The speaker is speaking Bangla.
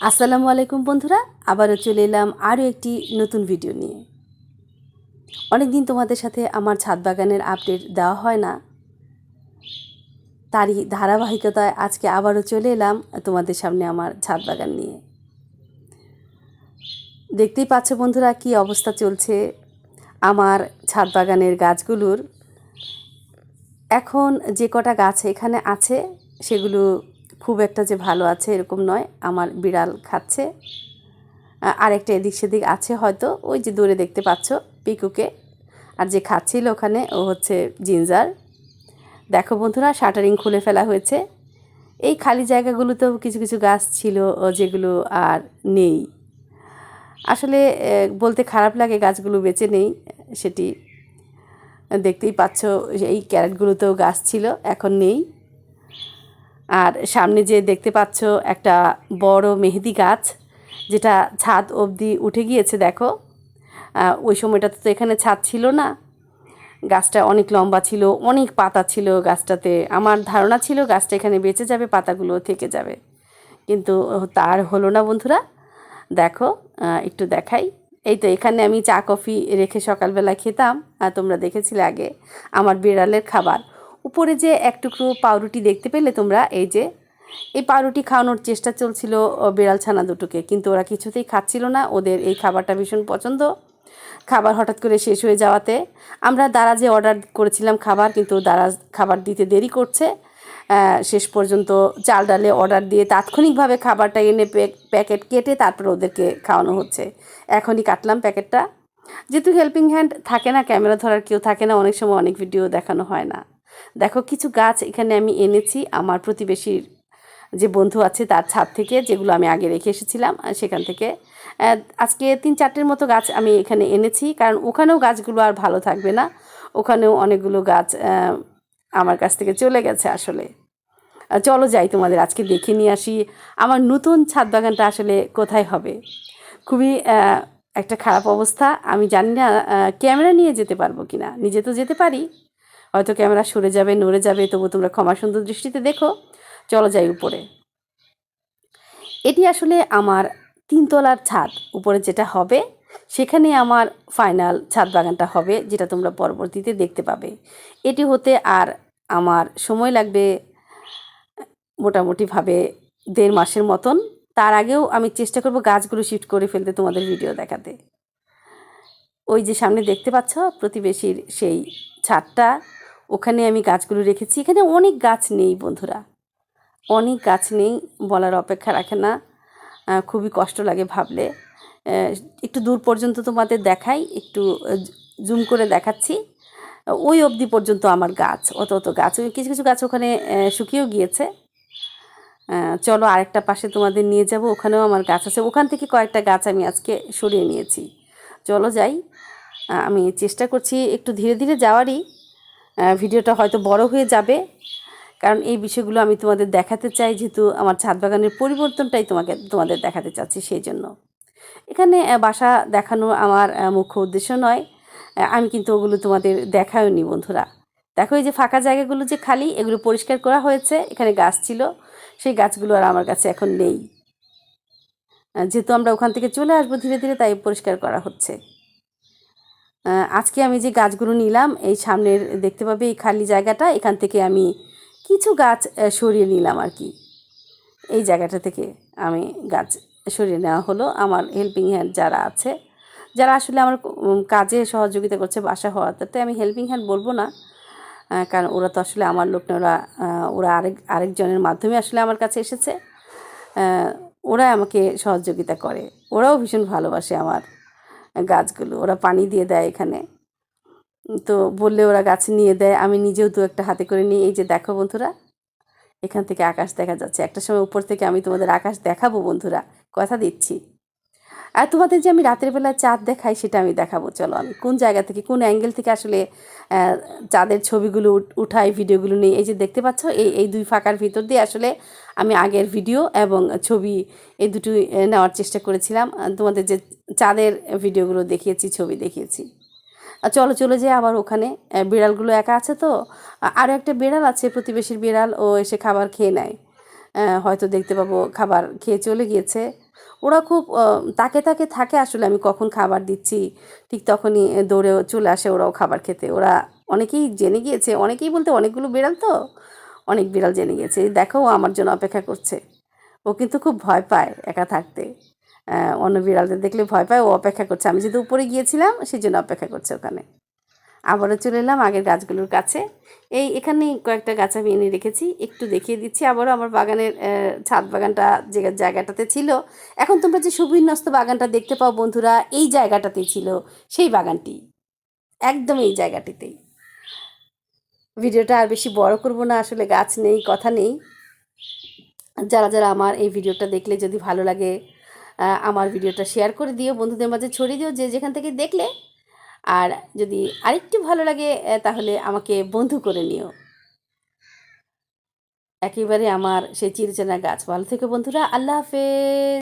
আসসালামু আলাইকুম বন্ধুরা, আবারও চলে এলাম আরও একটি নতুন ভিডিও নিয়ে। অনেক দিন তোমাদের সাথে আমার ছাদ বাগানের আপডেট দেওয়া হয় না। তারই ধারাবাহিকতায় আজকে আবারও চলে এলাম তোমাদের সামনে আমার ছাদ বাগান নিয়ে। দেখতেই পাচ্ছ বন্ধুরা কি অবস্থা চলছে আমার ছাদ বাগানের গাছগুলোর। এখন যে কটা গাছ এখানে আছে সেগুলো খুব একটা যে ভালো আছে এরকম নয়। আমার বিড়াল খাচ্ছে। আরেকটা এদিক সেদিক আছে হয়তো। ওই যে দূরে দেখতে পাচ্ছ পিকুকে। আর যে খাচ্ছিল ওখানে ও হচ্ছে জিঞ্জার দেখো বন্ধুরা, শাটারিং খুলে ফেলা হয়েছে। এই খালি জায়গাগুলোতেও কিছু কিছু গাছ ছিল যেগুলো আর নেই। আসলে বলতে খারাপ লাগে গাছগুলো বেঁচে নেই, সেটি দেখতেই পাচ্ছ। এই ক্যারেটগুলোতেও গাছ ছিল, এখন নেই। আর সামনে যে দেখতে পাচ্ছ একটা বড় মেহেদি গাছ, যেটা ছাদ অবধি উঠে গিয়েছে, দেখো। ওই সময়টাতে তো এখানে ছাদ ছিল না। গাছটা অনেক লম্বা ছিল, অনেক পাতা ছিল গাছটাতে। আমার ধারণা ছিল গাছটা এখানে বেঁচে যাবে, পাতাগুলো থেকে যাবে। কিন্তু তার হলো না, বন্ধুরা। দেখো একটু দেখাই। এই তো, এখানে আমি চা, কফি রেখে সকালবেলা খেতাম। আর তোমরা দেখেছিলে আগে আমার বিড়ালের খাবার। উপরে যে এক টুকরো পাউরুটি দেখতে পেলে তোমরা, এই যে, এই পাউরুটি খাওয়ানোর চেষ্টা চলছিল বিড়াল ছানা দুটোকে। কিন্তু ওরা কিছুতেই খাচ্ছিল না। ওদের এই খাবারটা ভীষণ পছন্দ। খাবার হঠাৎ করে শেষ হয়ে যাওয়াতে আমরা দারাজে অর্ডার করেছিলাম খাবার, কিন্তু দারাজ খাবার দিতে দেরি করছে। শেষ পর্যন্ত চাল ডালে অর্ডার দিয়ে তাৎক্ষণিকভাবে খাবারটা এনে প্যাক- প্যাকেট কেটে তারপর ওদেরকে খাওয়ানো হচ্ছে। এখনই কাটলাম প্যাকেটটা। যেহেতু হেল্পিং হ্যান্ড থাকে না, ক্যামেরা ধরার কেউ থাকে না, অনেক সময় অনেক ভিডিও দেখানো হয় না। দেখো, কিছু গাছ এখানে আমি এনেছি আমার প্রতিবেশীর যে বন্ধু আছে তার ছাদ থেকে, যেগুলো আমি আগে রেখে এসেছিলাম সেখান থেকে। আজকে তিন চারটের মতো গাছ আমি এখানে এনেছি, কারণ ওখানেও গাছগুলো আর ভালো থাকবে না। ওখানেও অনেকগুলো গাছ আমার কাছ থেকে চলে গেছে আসলে। চলো যাই তোমাদের আজকে দেখে নিয়ে আসি, আমার নতুন ছাদ বাগানটা আসলে কোথায় হবে? খুবই একটা খারাপ অবস্থা। আমি জানি না ক্যামেরা নিয়ে যেতে পারব কি না নিজে তো যেতে পারি। হয়তো ক্যামেরা সরে যাবে, নড়ে যাবে, তবু তোমরা ক্ষমা সুন্দর দৃষ্টিতে দেখো। চলো যাই উপরে। এটি আসলে আমার তিনতলার ছাদ, উপরে যেটা হবে, সেখানে আমার ফাইনাল ছাদ বাগানটা হবে, যেটা তোমরা পরবর্তীতে দেখতে পাবে। এটি হতে আর আমার সময় লাগবে মোটামুটিভাবে দেড় মাসের মতন। তার আগেও আমি চেষ্টা করব গাছগুলো শিফট করে ফেলতে তোমাদের ভিডিও দেখাতে। ওই যে সামনে দেখতে পাচ্ছ, প্রতিবেশীর সেই ছাদটা। ওখানে আমি গাছগুলো রেখেছি। এখানে অনেক গাছ নেই বন্ধুরা। অনেক গাছ নেই বলার অপেক্ষা রাখে না। খুবই কষ্ট লাগে ভাবলে। একটু দূর পর্যন্ত তোমাদের দেখাই, একটু জুম করে দেখাচ্ছি। ওই অবধি পর্যন্ত আমার গাছ, অত অত গাছ। কিছু কিছু গাছ ওখানে শুকিয়েও গিয়েছে। চলো আরেকটা পাশে তোমাদের নিয়ে যাব। ওখানেও আমার গাছ আছে। ওখান থেকে কয়েকটা গাছ আমি আজকে সরিয়ে নিয়েছি। চলো যাই। আমি চেষ্টা করছি একটু ধীরে ধীরে যাওয়ারই। ভিডিওটা হয়তো বড় হয়ে যাবে। কারণ এই বিষয়গুলো আমি তোমাদের দেখাতে চাই, যেহেতু আমার ছাদ বাগানের পরিবর্তনটাই তোমাকে, তোমাদের দেখাতে চাচ্ছি সেই জন্য। এখানে বাসা দেখানো আমার মুখ্য উদ্দেশ্য নয়। আমি কিন্তু ওগুলো তোমাদের দেখাও নি বন্ধুরা। দেখো, এই যে ফাঁকা জায়গাগুলো যে খালি, এগুলো পরিষ্কার করা হয়েছে। এখানে গাছ ছিল, সেই গাছগুলো আর আমার কাছে এখন নেই। যেহেতু আমরা ওখান থেকে চলে আসব ধীরে ধীরে, তাই পরিষ্কার করা হচ্ছে। আজকে আমি যে গাছগুলো নিলাম, এই সামনের দেখতে পাবে এই খালি জায়গাটা, এখান থেকে আমি কিছু গাছ সরিয়ে নিলাম আর কি। এই জায়গাটা থেকে আমি গাছ সরিয়ে নেওয়া হলো। আমার হেল্পিং হ্যান্ড যারা আছে, যারা আসলে আমার কাজে সহযোগিতা করছে বাসা হওয়াতে আমি হেল্পিং হ্যান্ড বলব না কারণ ওরা তো আসলে আমার লোক না, ওরা ওরা আরেক, আরেকজনের মাধ্যমে আসলে আমার কাছে এসেছে। ওরা আমাকে সহযোগিতা করে। ওরাও ভীষণ ভালোবাসে আমার। গাছগুলো, ওরা পানি দিয়ে দেয় এখানে। তো বললে ওরা গাছ নিয়ে দেয়, আমি নিজেও দু একটা হাতে করে নিই। এই যে দেখো বন্ধুরা, এখান থেকে আকাশ দেখা যাচ্ছে। একটা সময় উপর থেকে আমি তোমাদের আকাশ দেখাবো বন্ধুরা, কথা দিচ্ছি। আর তোমাদের যে আমি রাতের বেলা চাঁদ দেখাই সেটা আমি দেখাবো, চলো আমি কোন জায়গা থেকে, কোন অ্যাঙ্গেল থেকে আসলে চাঁদের ছবিগুলো উঠ- উঠাই ভিডিওগুলো নিই এই যে দেখতে পাচ্ছ, এই এই দুই ফাঁকার ভিতর দিয়ে আসলে আমি আগের ভিডিও এবং ছবি এই দুটো নেওয়ার চেষ্টা করেছিলাম। তোমাদের যে চাঁদের ভিডিওগুলো দেখিয়েছি, ছবি দেখিয়েছি। চলো, চলে যাই আবার ওখানে। বিড়ালগুলো একা আছে তো? আরও একটা বিড়াল আছে, প্রতিবেশীর বিড়াল, ও এসে খাবার খেয়ে নেয়। হয়তো দেখতে পাবো, খাবার খেয়ে চলে গিয়েছে। ওরা খুব তাকে তাকে থাকে আসলে আমি কখন খাবার দিচ্ছি, ঠিক তখনই দৌড়ে চলে আসে ওরাও খাবার খেতে। ওরা অনেকেই জেনে গিয়েছে, অনেকেই বলতে অনেকগুলো বিড়াল তো, অনেক বিড়াল জেনে গিয়েছে, দেখো ও আমার জন্য অপেক্ষা করছে। ও কিন্তু খুব ভয় পায় একা থাকতে। অন্য বিড়ালদের দেখলে ভয় পায়, ও অপেক্ষা করছে। আমি যেহেতু উপরে গিয়েছিলাম, সেই জন্য অপেক্ষা করছে ওখানে। আবারও চলে এলাম আগের গাছগুলোর কাছে। এই এখানে কয়েকটা গাছ আমি এনে রেখেছি, একটু দেখিয়ে দিচ্ছি। আবারও আমার বাগানের ছাদ বাগানটা যে জায়গাটাতে ছিল। এখন তোমরা যে সুবিন্যস্ত বাগানটা দেখতে পাও বন্ধুরা, এই জায়গাটাতেই ছিল সেই বাগানটি। একদম এই জায়গাটিতেই। ভিডিওটা আর বেশি বড় করব না, আসলে গাছ নেই, কথা নেই। যারা যারা আমার এই ভিডিওটা দেখলে যদি ভালো লাগে আমার ভিডিওটা শেয়ার করে দিও। বন্ধুদের মাঝে ছড়িয়ে দিও, যে যেখান থেকে দেখলে আর যদি আরেকটু ভালো লাগে তাহলে আমাকে বন্ধু করে নিও। একেবারে আমার সেই চিরচেনা গাছ। ভালো থেকে বন্ধুরা, আল্লাহ হাফেজ।